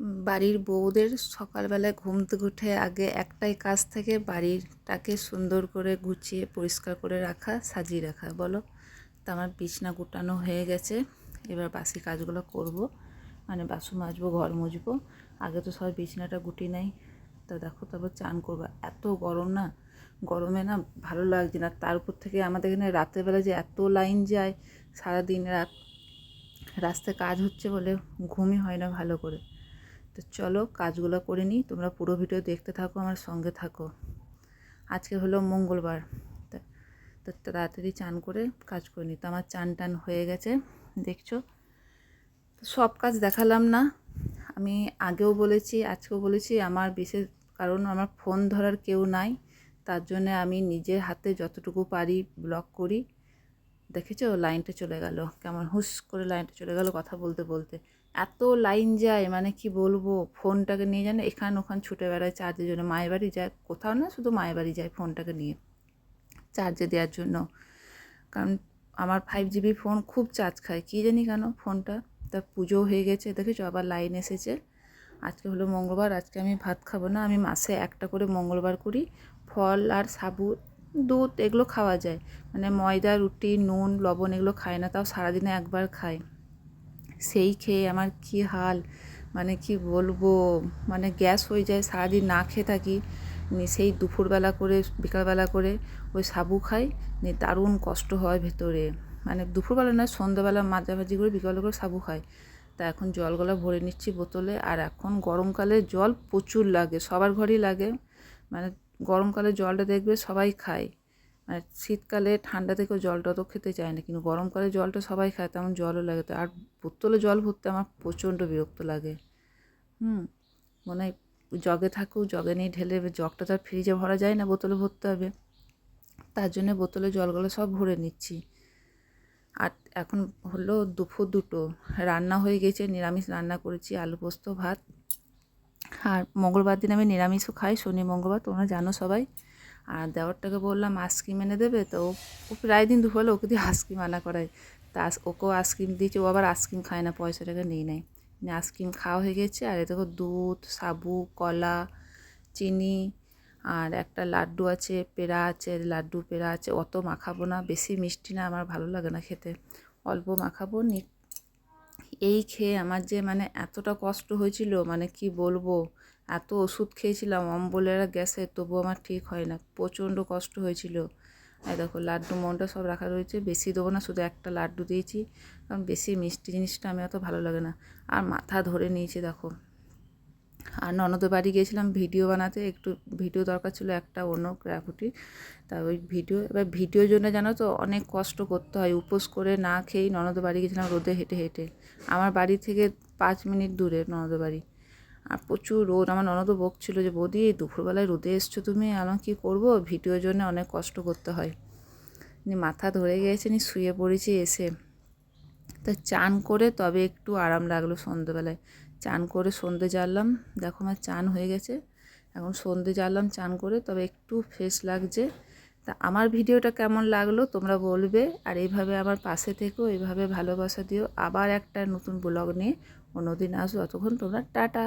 বাড়ির বউদের সকালবেলায় ঘুম থেকে উঠে আগে একটাই কাজ থেকে, বাড়িটাকে সুন্দর করে গুছিয়ে, পরিষ্কার করে রাখা, সাজিয়ে রাখা। বলো? তা আমার বিছনা গুটানো হয়ে গেছে। এবার বাসি কাজগুলো করব। মানে বাসন মাজবো, ঘর মুছবো। আগে তো সবাই বিছনাটা গুটি নাই। তা দেখো, তারপর চান করব। এত গরম না? গরমে না ভালো লাগছে না। তার উপর থেকে আমাদের এখানে রাতের বেলা যে এত লাইন যায়, সারাদিন রাত, রাস্তায় কাজ হচ্ছে বলে ঘুমই হয় না ভালো করে। তো চলো কাজগুলো করে নিই, তোমরা পুরো ভিডিও দেখতে থাকো, আমার সঙ্গে থাকো। আজকে হলো মঙ্গলবার, তো তাড়াতাড়ি চান করে কাজ করে নিই। তো আমার চান টান হয়ে গেছে, দেখছ? তো সব কাজ দেখালাম না, আমি আগেও বলেছি, আজকেও বলেছি, আমার বিশেষ কারণ আমার ফোন ধরার কেউ নাই, তার জন্য আমি নিজের হাতে যতটুকু পারি ব্লগ করি। দেখেছ? লাইনটা চলে গেল। কেমন হুস করে লাইনটা চলে গেল কথা বলতে বলতে। এত লাইন যায় মানে কি বলব? ফোনটাকে নিয়ে যেন এখান ওখান ছুটে বেড়ায় চার্জের জন্য। মায়ের বাড়ি যায়, কোথাও না, শুধু মায়ের বাড়ি যায় ফোনটাকে নিয়ে। চার্জে দেওয়ার জন্য। কারণ আমার ফাইভ জিবি ফোন খুব চার্জ খায়। কী জানি কেন ফোনটা? তা পুজো হয়ে গেছে, দেখেছ? আবার লাইন এসেছে। আজকে হলো মঙ্গলবার, আজকে আমি ভাত খাব না। আমি মাসে একটা করে মঙ্গলবার করি। ফল আর সাবু দুধ এগুলো খাওয়া যায়। মানে ময়দা, রুটি, নুন, লবণ এগুলো খায় না, তাও সারাদিনে একবার খায়। সেই খেয়ে আমার কী হাল? মানে কি বলব? মানে গ্যাস হয়ে যায়, সারাদিন না খেয়ে থাকি। সেই দুপুরবেলা করে, বিকালবেলা করে ওই সাবু খাই নিয়ে দারুণ কষ্ট হয় ভেতরে। মানে দুপুরবেলা নয়, সন্ধ্যাবেলা মাঝামাঝি করে বিকালে করে সাবু খাই। তা এখন জলগুলো ভরে নিচ্ছি বোতলে, আর এখন গরমকালে জল প্রচুর লাগে, সবার ঘরেই লাগে। মানে গরমকালে জলটা দেখবে সবাই খায়। মানে শীতকালে ঠান্ডা থেকেও জলটা তো খেতে চায় না। কিন্তু গরমকালে জলটা সবাই খায়, তেমন জলও লাগে তো। আর বোতলে জল ভরতে আমার প্রচণ্ড বিরক্ত লাগে। হুম, মনে হয় জগে থাকুক, জগে নিয়ে ঢেলে জগটা তো আর ফ্রিজে ভরা যায় না বোতলে ভরতে হবে। তার জন্য বোতলে জলগুলো সব ভরে নিচ্ছি। আর এখন হলো দুপুর দুটো, রান্না হয়ে গেছে, নিরামিষ রান্না করেছি, আলু পোস্ত, ভাত। আর মঙ্গলবার দিন আমি নিরামিষও খাই, শনি, মঙ্গলবার, তোমরা জানো সবাই। আর দেওয়ারটাকে বললাম, আইসক্রিম এনে দেবে? তো ও প্রায় দিন দুপুরে ওকে দিয়ে আইসক্রিম আনা করায়। তা ওকেও আইসক্রিম দিয়েছে, ও আবার আইসক্রিম খায় না, পয়সাটাকে নিয়ে নেয় আইসক্রিম খাওয়া হয়ে গেছে, আর এতে দুধ, সাবু, কলা, চিনি, আর একটা লাড্ডু আছে, পেড়া আছে, লাড্ডু, পেড়া আছে, অত মাখাবো না, বেশি মিষ্টি না, আমার ভালো লাগে না খেতে। অল্প মাখাবো নি এই খেয়ে আমার যে মানে এতটা কষ্ট হয়েছিল মানে কি বলব? এত ওষুধ খেয়েছিলাম, অম্বলেরা গ্যাসে তবু আমার ঠিক হয় না, প্রচণ্ড কষ্ট হয়েছিল। আর দেখো, লাড্ডু মনটা সব রাখা রয়েছে, বেশি দেবো না, শুধু একটা লাড্ডু দিয়েছি, কারণ বেশি মিষ্টি জিনিসটা আমি অত ভালো লাগে না। আর মাথা ধরে নিয়েছি, দেখো। আর ননদের বাড়ি গিয়েছিলাম ভিডিও বানাতে, একটু ভিডিও দরকার ছিল, একটা অন্য ক্রাফুটি তা ওই ভিডিও, এবার ভিডিওর জন্য জানো তো অনেক কষ্ট করতে হয়, উপোস করে না খেয়েই ননদের বাড়ি গেছিলাম রোদে হেঁটে হেঁটে। আমার বাড়ি থেকে পাঁচ মিনিট দূরে ননদের বাড়ি। আর প্রচুর রোদ, আমার ননদও বকছিল যে, বৌদি, দুপুরবেলায় রোদে এসছো তুমি আমার কী করব? ভিডিওর জন্য অনেক কষ্ট করতে হয়। মাথা ধরে গিয়েছে, নি শুয়ে পড়েছি এসে। তা চান করে তবে একটু আরাম লাগল সন্ধ্যেবেলায় চান করে সন্ধে জ্বাললাম দেখো আমার চান হয়ে গেছে। এখন সন্ধে জ্বাললাম চান করে, তবে একটু ফ্রেশ লাগছে। তা আমার ভিডিওটা কেমন লাগল তোমরা বলবে, আর এইভাবে আমার পাশে থেকেও এইভাবে ভালোবাসা দিও। আবার একটা নতুন ব্লগ নিয়ে অন্যদিন আসব। অতক্ষণ তোমরা টাটা।